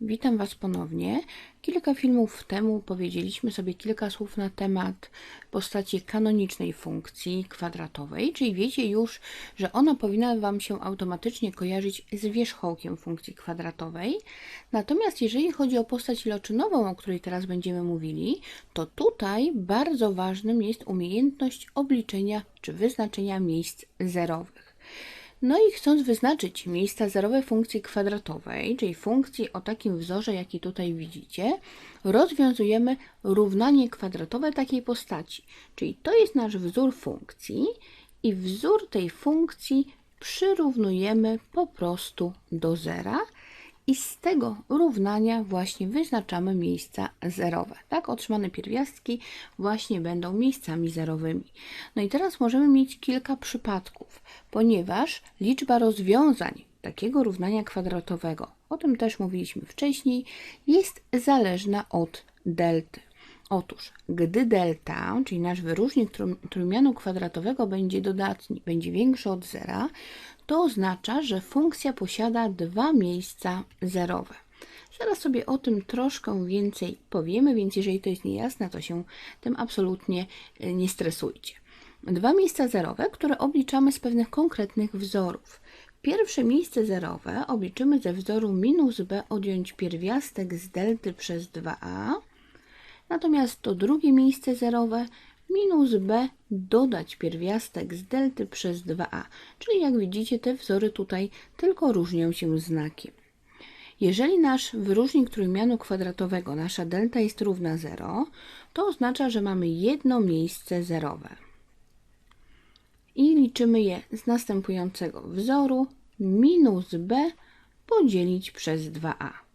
Witam Was ponownie. Kilka filmów temu powiedzieliśmy sobie kilka słów na temat postaci kanonicznej funkcji kwadratowej, czyli wiecie już, że ona powinna Wam się automatycznie kojarzyć z wierzchołkiem funkcji kwadratowej. Natomiast jeżeli chodzi o postać iloczynową, o której teraz będziemy mówili, to tutaj bardzo ważnym jest umiejętność obliczenia czy wyznaczenia miejsc zerowych. No i chcąc wyznaczyć miejsca zerowe funkcji kwadratowej, czyli funkcji o takim wzorze, jaki tutaj widzicie, rozwiązujemy równanie kwadratowe takiej postaci. Czyli to jest nasz wzór funkcji i wzór tej funkcji przyrównujemy po prostu do zera i z tego równania właśnie wyznaczamy miejsca zerowe. Tak, otrzymane pierwiastki właśnie będą miejscami zerowymi. No i teraz możemy mieć kilka przypadków, ponieważ liczba rozwiązań takiego równania kwadratowego, o tym też mówiliśmy wcześniej, jest zależna od delty. Otóż, gdy delta, czyli nasz wyróżnik trójmianu kwadratowego będzie dodatni, będzie większy od zera, to oznacza, że funkcja posiada dwa miejsca zerowe. Zaraz sobie o tym troszkę więcej powiemy, więc jeżeli to jest niejasne, to się tym absolutnie e, nie stresujcie. Dwa miejsca zerowe, które obliczamy z pewnych konkretnych wzorów. Pierwsze miejsce zerowe obliczymy ze wzoru minus b odjąć pierwiastek z delty przez 2a, natomiast to drugie miejsce zerowe minus b dodać pierwiastek z delty przez 2a. Czyli jak widzicie, te wzory tutaj tylko różnią się znakiem. Jeżeli nasz wyróżnik trójmianu kwadratowego, nasza delta jest równa 0, to oznacza, że mamy jedno miejsce zerowe. I liczymy je z następującego wzoru minus b podzielić przez 2a.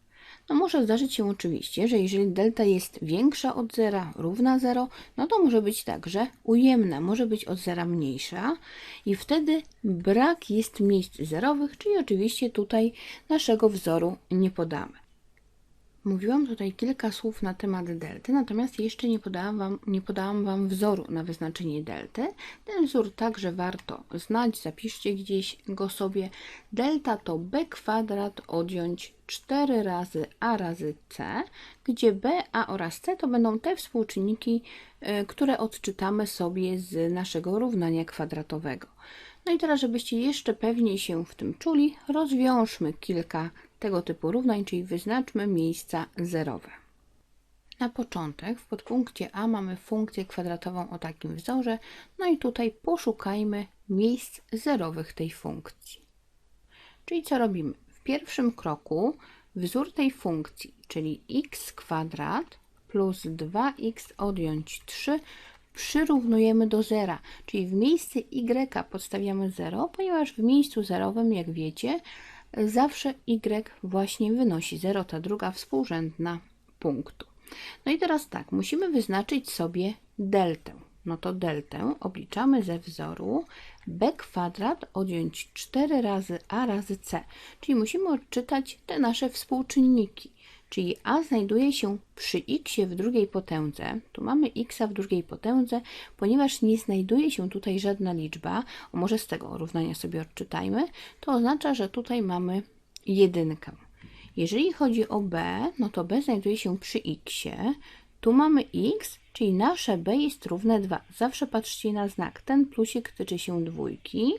No może zdarzyć się oczywiście, że jeżeli delta jest większa od zera, równa 0, no to może być także ujemna, może być od zera mniejsza i wtedy brak jest miejsc zerowych, czyli oczywiście tutaj naszego wzoru nie podamy. Mówiłam tutaj kilka słów na temat delty, natomiast jeszcze nie podałam, wam, nie podałam Wam wzoru na wyznaczenie delty. Ten wzór także warto znać, zapiszcie gdzieś go sobie. Delta to b kwadrat odjąć 4 razy a razy c, gdzie b, a oraz c to będą te współczynniki, y, które odczytamy sobie z naszego równania kwadratowego. No i teraz, żebyście jeszcze pewniej się w tym czuli, rozwiążmy kilka tego typu równań, czyli wyznaczmy miejsca zerowe. Na początek w podpunkcie A mamy funkcję kwadratową o takim wzorze, no i tutaj poszukajmy miejsc zerowych tej funkcji. Czyli co robimy? W pierwszym kroku wzór tej funkcji, czyli x kwadrat plus 2x odjąć 3 przyrównujemy do zera, czyli w miejsce y podstawiamy 0, ponieważ w miejscu zerowym, jak wiecie, zawsze y właśnie wynosi 0, ta druga współrzędna punktu. No i teraz tak, musimy wyznaczyć sobie deltę. No to deltę obliczamy ze wzoru b kwadrat odjąć 4 razy a razy c, czyli musimy odczytać te nasze współczynniki czyli a znajduje się przy x w drugiej potędze. Tu mamy x w drugiej potędze, ponieważ nie znajduje się tutaj żadna liczba, o może z tego równania sobie odczytajmy, to oznacza, że tutaj mamy jedynkę. Jeżeli chodzi o b, no to b znajduje się przy x. Tu mamy x, czyli nasze b jest równe 2. Zawsze patrzcie na znak. Ten plusik tyczy się dwójki.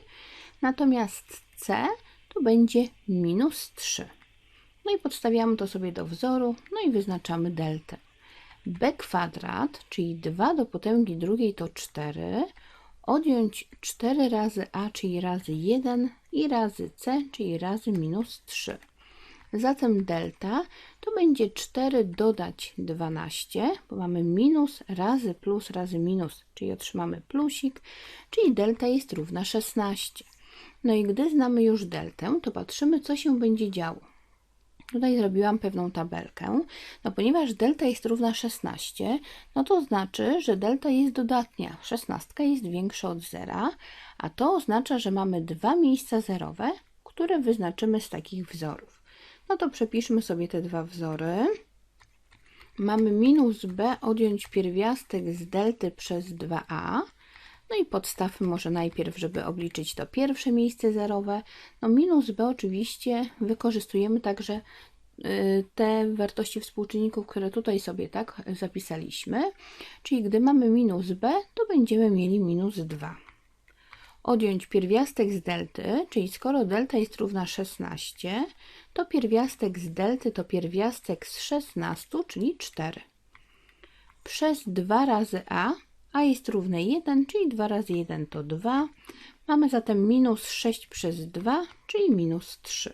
Natomiast c to będzie minus 3. No i podstawiamy to sobie do wzoru, no i wyznaczamy deltę. b kwadrat, czyli 2 do potęgi drugiej to 4, odjąć 4 razy a, czyli razy 1 i razy c, czyli razy minus 3. Zatem delta to będzie 4 dodać 12, bo mamy minus razy plus razy minus, czyli otrzymamy plusik, czyli delta jest równa 16. No i gdy znamy już deltę, to patrzymy, co się będzie działo. Tutaj zrobiłam pewną tabelkę. No ponieważ delta jest równa 16, no to znaczy, że delta jest dodatnia. 16 jest większa od zera, a to oznacza, że mamy dwa miejsca zerowe, które wyznaczymy z takich wzorów. No to przepiszmy sobie te dwa wzory. Mamy minus b odjąć pierwiastek z delty przez 2a. No i podstawmy może najpierw, żeby obliczyć to pierwsze miejsce zerowe. No minus b oczywiście wykorzystujemy także y, te wartości współczynników, które tutaj sobie tak zapisaliśmy. Czyli gdy mamy minus b, to będziemy mieli minus 2. Odjąć pierwiastek z delty, czyli skoro delta jest równa 16, to pierwiastek z delty to pierwiastek z 16, czyli 4. Przez 2 razy a, a jest równe 1, czyli 2 razy 1 to 2. Mamy zatem minus 6 przez 2, czyli minus 3.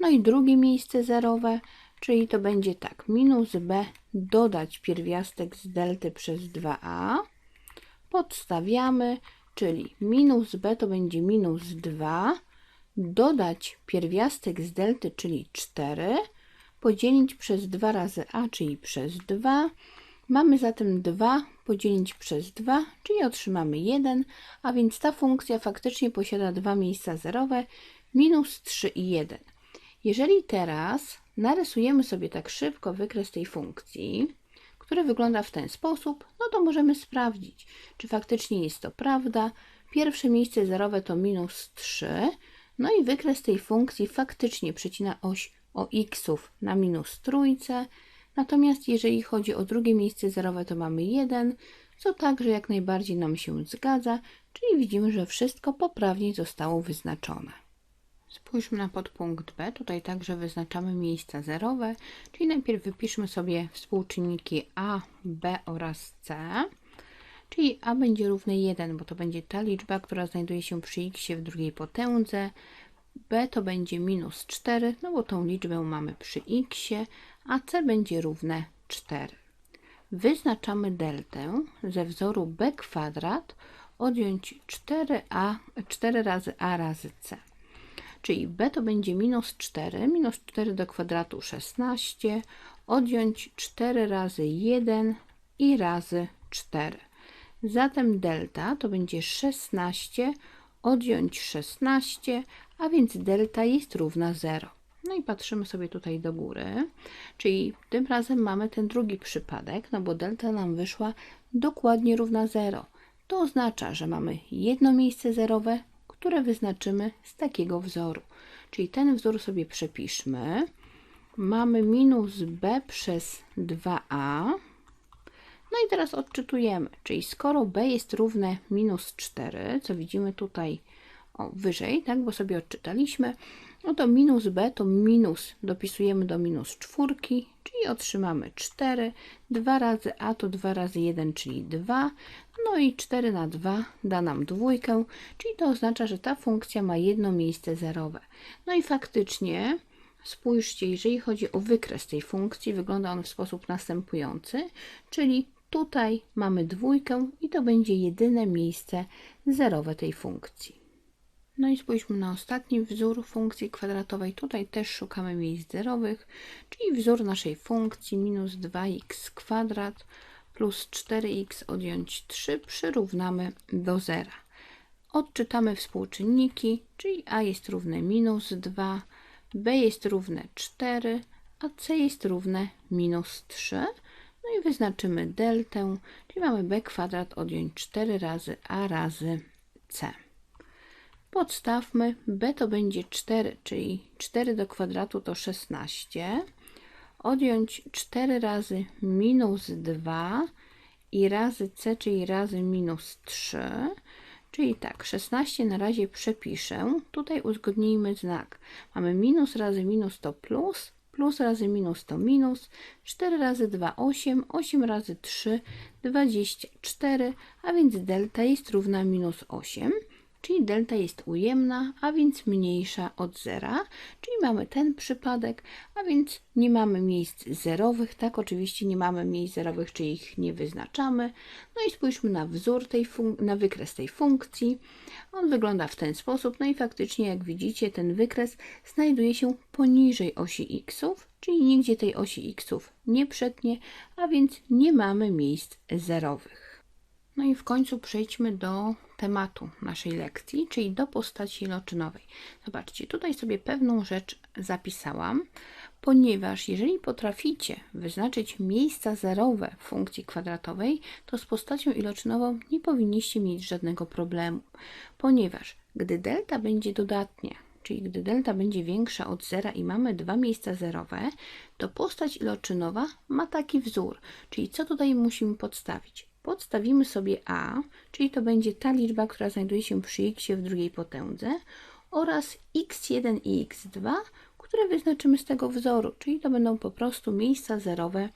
No i drugie miejsce zerowe, czyli to będzie tak, minus b dodać pierwiastek z delty przez 2a. Podstawiamy, czyli minus b to będzie minus 2, dodać pierwiastek z delty, czyli 4, podzielić przez 2 razy a, czyli przez 2. Mamy zatem 2 podzielić przez 2, czyli otrzymamy 1, a więc ta funkcja faktycznie posiada dwa miejsca zerowe, minus 3 i 1. Jeżeli teraz narysujemy sobie tak szybko wykres tej funkcji, który wygląda w ten sposób, no to możemy sprawdzić, czy faktycznie jest to prawda. Pierwsze miejsce zerowe to minus 3, no i wykres tej funkcji faktycznie przecina oś o xów na minus trójce, natomiast jeżeli chodzi o drugie miejsce zerowe, to mamy 1, co także jak najbardziej nam się zgadza, czyli widzimy, że wszystko poprawnie zostało wyznaczone. Spójrzmy na podpunkt B. Tutaj także wyznaczamy miejsca zerowe, czyli najpierw wypiszmy sobie współczynniki A, B oraz C. Czyli A będzie równe 1, bo to będzie ta liczba, która znajduje się przy x w drugiej potędze. B to będzie minus 4, no bo tą liczbę mamy przy x, a C będzie równe 4. Wyznaczamy deltę ze wzoru b kwadrat odjąć 4a, 4 razy a razy c. Czyli b to będzie minus 4, minus 4 do kwadratu 16, odjąć 4 razy 1 i razy 4. Zatem delta to będzie 16, odjąć 16, a więc delta jest równa 0. No i patrzymy sobie tutaj do góry, czyli tym razem mamy ten drugi przypadek, no bo delta nam wyszła dokładnie równa 0. To oznacza, że mamy jedno miejsce zerowe, które wyznaczymy z takiego wzoru. Czyli ten wzór sobie przepiszmy. Mamy minus b przez 2a. No i teraz odczytujemy, czyli skoro b jest równe minus 4, co widzimy tutaj o, wyżej, tak, bo sobie odczytaliśmy, no to minus b to minus dopisujemy do minus czwórki, czyli otrzymamy 4. 2 razy a to 2 razy 1, czyli 2. No i 4 na 2 da nam dwójkę, czyli to oznacza, że ta funkcja ma jedno miejsce zerowe. No i faktycznie spójrzcie, jeżeli chodzi o wykres tej funkcji, wygląda on w sposób następujący, czyli tutaj mamy dwójkę i to będzie jedyne miejsce zerowe tej funkcji. No i spójrzmy na ostatni wzór funkcji kwadratowej. Tutaj też szukamy miejsc zerowych, czyli wzór naszej funkcji minus 2x kwadrat plus 4x odjąć 3 przyrównamy do zera. Odczytamy współczynniki, czyli a jest równe minus 2, b jest równe 4, a c jest równe minus 3. No i wyznaczymy deltę, czyli mamy b kwadrat odjąć 4 razy a razy c. Podstawmy, b to będzie 4, czyli 4 do kwadratu to 16. Odjąć 4 razy minus 2 i razy c, czyli razy minus 3. Czyli tak, 16 na razie przepiszę. Tutaj uzgodnijmy znak. Mamy minus razy minus to plus, plus razy minus to minus. 4 razy 2, 8, 8 razy 3, 24, a więc delta jest równa minus 8 czyli delta jest ujemna, a więc mniejsza od zera, czyli mamy ten przypadek, a więc nie mamy miejsc zerowych, tak, oczywiście nie mamy miejsc zerowych, czyli ich nie wyznaczamy. No i spójrzmy na wzór tej na wykres tej funkcji. On wygląda w ten sposób, no i faktycznie jak widzicie ten wykres znajduje się poniżej osi xów, czyli nigdzie tej osi xów nie przetnie, a więc nie mamy miejsc zerowych. No i w końcu przejdźmy do tematu naszej lekcji, czyli do postaci iloczynowej. Zobaczcie, tutaj sobie pewną rzecz zapisałam, ponieważ jeżeli potraficie wyznaczyć miejsca zerowe w funkcji kwadratowej, to z postacią iloczynową nie powinniście mieć żadnego problemu, ponieważ gdy delta będzie dodatnia, czyli gdy delta będzie większa od zera i mamy dwa miejsca zerowe, to postać iloczynowa ma taki wzór. Czyli co tutaj musimy podstawić? Podstawimy sobie a, czyli to będzie ta liczba, która znajduje się przy x w drugiej potędze oraz x1 i x2, które wyznaczymy z tego wzoru, czyli to będą po prostu miejsca zerowe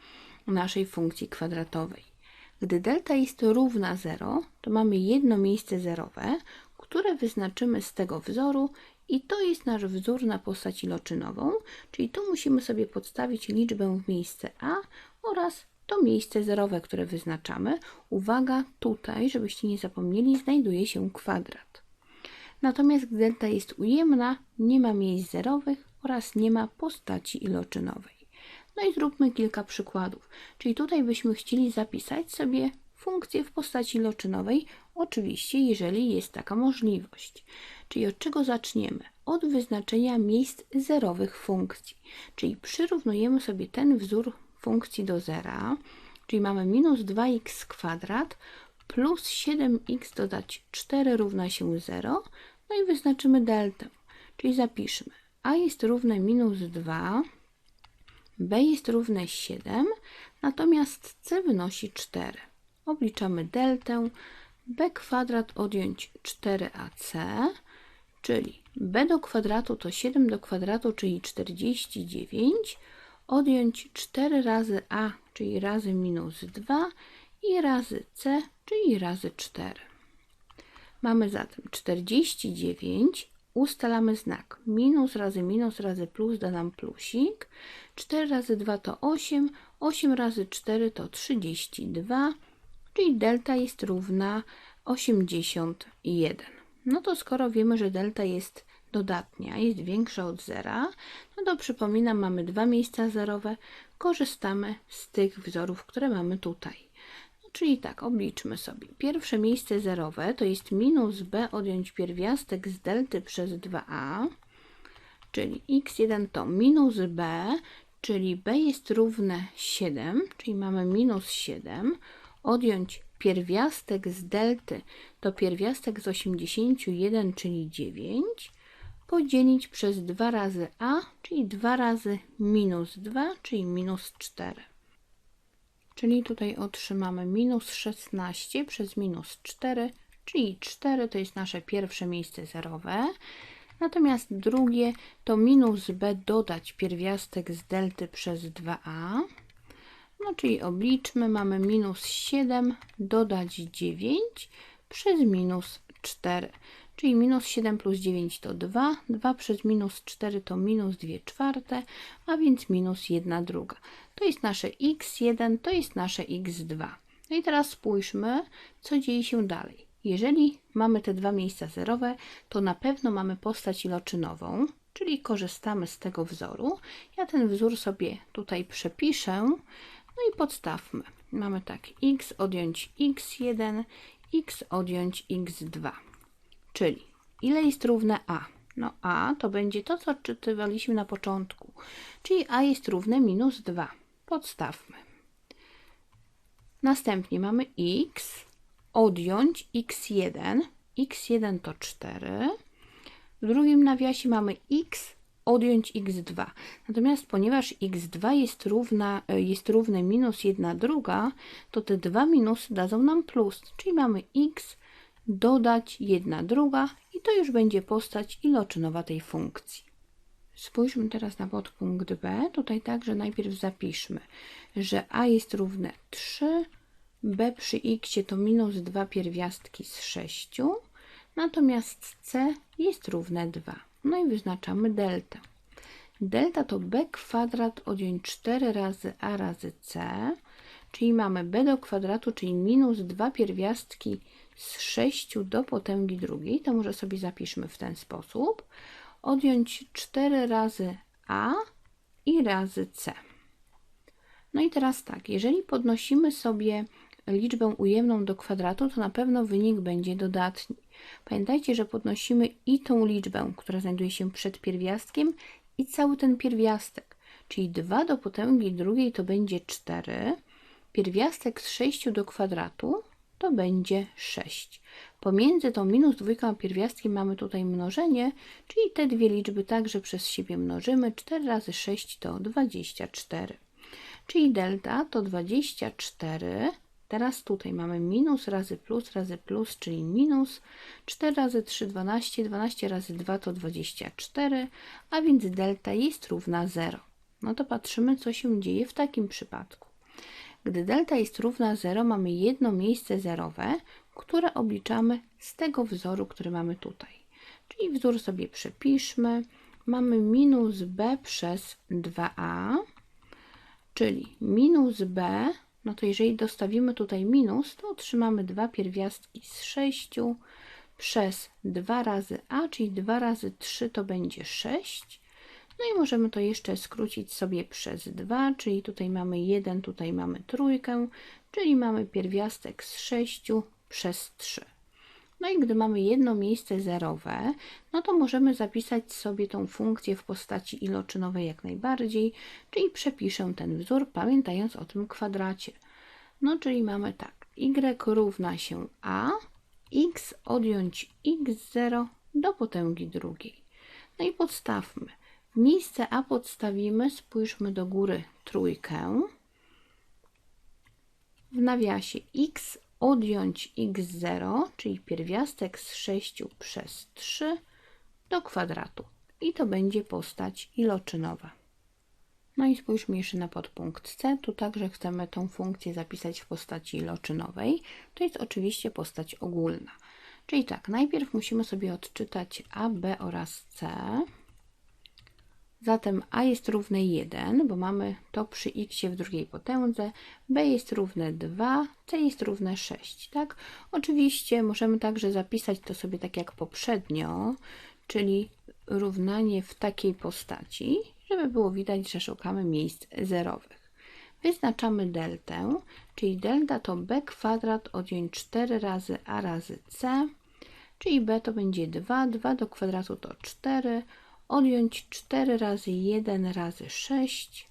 naszej funkcji kwadratowej. Gdy delta jest równa 0, to mamy jedno miejsce zerowe, które wyznaczymy z tego wzoru i to jest nasz wzór na postać iloczynową, czyli tu musimy sobie podstawić liczbę w miejsce a oraz to miejsce zerowe, które wyznaczamy. Uwaga, tutaj, żebyście nie zapomnieli, znajduje się kwadrat. Natomiast gdy delta jest ujemna, nie ma miejsc zerowych oraz nie ma postaci iloczynowej. No i zróbmy kilka przykładów. Czyli tutaj byśmy chcieli zapisać sobie funkcję w postaci iloczynowej, oczywiście jeżeli jest taka możliwość. Czyli od czego zaczniemy? Od wyznaczenia miejsc zerowych funkcji. Czyli przyrównujemy sobie ten wzór funkcji do zera, czyli mamy minus 2x kwadrat plus 7x dodać 4 równa się 0, no i wyznaczymy deltę, czyli zapiszmy a jest równe minus 2, b jest równe 7, natomiast c wynosi 4. Obliczamy deltę, b kwadrat odjąć 4ac, czyli b do kwadratu to 7 do kwadratu, czyli 49, odjąć 4 razy a, czyli razy minus 2 i razy c, czyli razy 4. Mamy zatem 49, ustalamy znak. Minus razy minus razy plus da nam plusik. 4 razy 2 to 8, 8 razy 4 to 32, czyli delta jest równa 81. No to skoro wiemy, że delta jest dodatnia, jest większa od zera, no to przypominam, mamy dwa miejsca zerowe, korzystamy z tych wzorów, które mamy tutaj. No, czyli tak, obliczmy sobie. Pierwsze miejsce zerowe to jest minus b odjąć pierwiastek z delty przez 2a, czyli x1 to minus b, czyli b jest równe 7, czyli mamy minus 7, odjąć pierwiastek z delty to pierwiastek z 81, czyli 9, podzielić przez 2 razy a, czyli 2 razy minus 2, czyli minus 4. Czyli tutaj otrzymamy minus 16 przez minus 4, czyli 4 to jest nasze pierwsze miejsce zerowe. Natomiast drugie to minus b dodać pierwiastek z delty przez 2a. No czyli obliczmy, mamy minus 7 dodać 9 przez minus 4. Czyli minus 7 plus 9 to 2, 2 przez minus 4 to minus 2 czwarte, a więc minus 1 druga. To jest nasze x1, to jest nasze x2. No i teraz spójrzmy, co dzieje się dalej. Jeżeli mamy te dwa miejsca zerowe, to na pewno mamy postać iloczynową, czyli korzystamy z tego wzoru. Ja ten wzór sobie tutaj przepiszę, no i podstawmy. Mamy tak, x odjąć x1, x odjąć x2. Czyli ile jest równe a? No a to będzie to, co odczytywaliśmy na początku, czyli a jest równe minus 2. Podstawmy. Następnie mamy x odjąć x1. x1 to 4. W drugim nawiasie mamy x odjąć x2. Natomiast ponieważ x2 jest, równa, jest równe minus 1 druga, to te dwa minusy dadzą nam plus, czyli mamy x dodać 1 druga i to już będzie postać iloczynowa tej funkcji. Spójrzmy teraz na podpunkt B. Tutaj także najpierw zapiszmy, że a jest równe 3, b przy x to minus 2 pierwiastki z 6, natomiast c jest równe 2. No i wyznaczamy delta. Delta to b kwadrat odjąć 4 razy a razy c, czyli mamy b do kwadratu, czyli minus 2 pierwiastki z 6 do potęgi drugiej. To może sobie zapiszmy w ten sposób. Odjąć 4 razy a i razy c. No i teraz tak, jeżeli podnosimy sobie liczbę ujemną do kwadratu, to na pewno wynik będzie dodatni. Pamiętajcie, że podnosimy i tą liczbę, która znajduje się przed pierwiastkiem, i cały ten pierwiastek. Czyli 2 do potęgi drugiej to będzie 4. Pierwiastek z 6 do kwadratu to będzie 6. Pomiędzy tą minus dwójką a pierwiastkiem mamy tutaj mnożenie, czyli te dwie liczby także przez siebie mnożymy. 4 razy 6 to 24. Czyli delta to 24. Teraz tutaj mamy minus razy plus razy plus, czyli minus 4 razy 3, 12, 12 razy 2 to 24, a więc delta jest równa 0. No to patrzymy, co się dzieje w takim przypadku. Gdy delta jest równa 0, mamy jedno miejsce zerowe, które obliczamy z tego wzoru, który mamy tutaj. Czyli wzór sobie przepiszmy. Mamy minus b przez 2a, czyli minus b, no to jeżeli dostawimy tutaj minus, to otrzymamy dwa pierwiastki z 6 przez 2 razy a, czyli 2 razy 3 to będzie 6. No i możemy to jeszcze skrócić sobie przez 2, czyli tutaj mamy 1, tutaj mamy trójkę, czyli mamy pierwiastek z 6 przez 3. No i gdy mamy jedno miejsce zerowe, no to możemy zapisać sobie tą funkcję w postaci iloczynowej jak najbardziej, czyli przepiszę ten wzór, pamiętając o tym kwadracie. No czyli mamy tak, y równa się a, x odjąć x0 do potęgi drugiej. No i podstawmy. Miejsce a podstawimy, spójrzmy do góry trójkę. W nawiasie x odjąć x0, czyli pierwiastek z 6 przez 3 do kwadratu. I to będzie postać iloczynowa. No i spójrzmy jeszcze na podpunkt C. Tu także chcemy tą funkcję zapisać w postaci iloczynowej. To jest oczywiście postać ogólna. Czyli tak, najpierw musimy sobie odczytać A, B oraz C. Zatem a jest równe 1, bo mamy to przy x w drugiej potędze, b jest równe 2, c jest równe 6. Tak? Oczywiście możemy także zapisać to sobie tak jak poprzednio, czyli równanie w takiej postaci, żeby było widać, że szukamy miejsc zerowych. Wyznaczamy deltę, czyli delta to b kwadrat odjąć 4 razy a razy c, czyli b to będzie 2, 2 do kwadratu to 4, odjąć 4 razy 1 razy 6,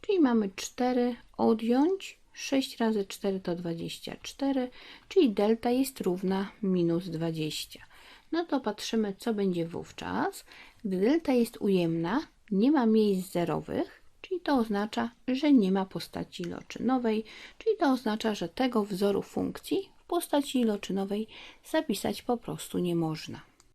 czyli mamy 4 odjąć 6 razy 4 to 24, czyli delta jest równa minus 20. No to patrzymy, co będzie wówczas. Gdy delta jest ujemna, nie ma miejsc zerowych, czyli to oznacza, że nie ma postaci iloczynowej, czyli to oznacza, że tego wzoru funkcji w postaci iloczynowej zapisać po prostu nie można.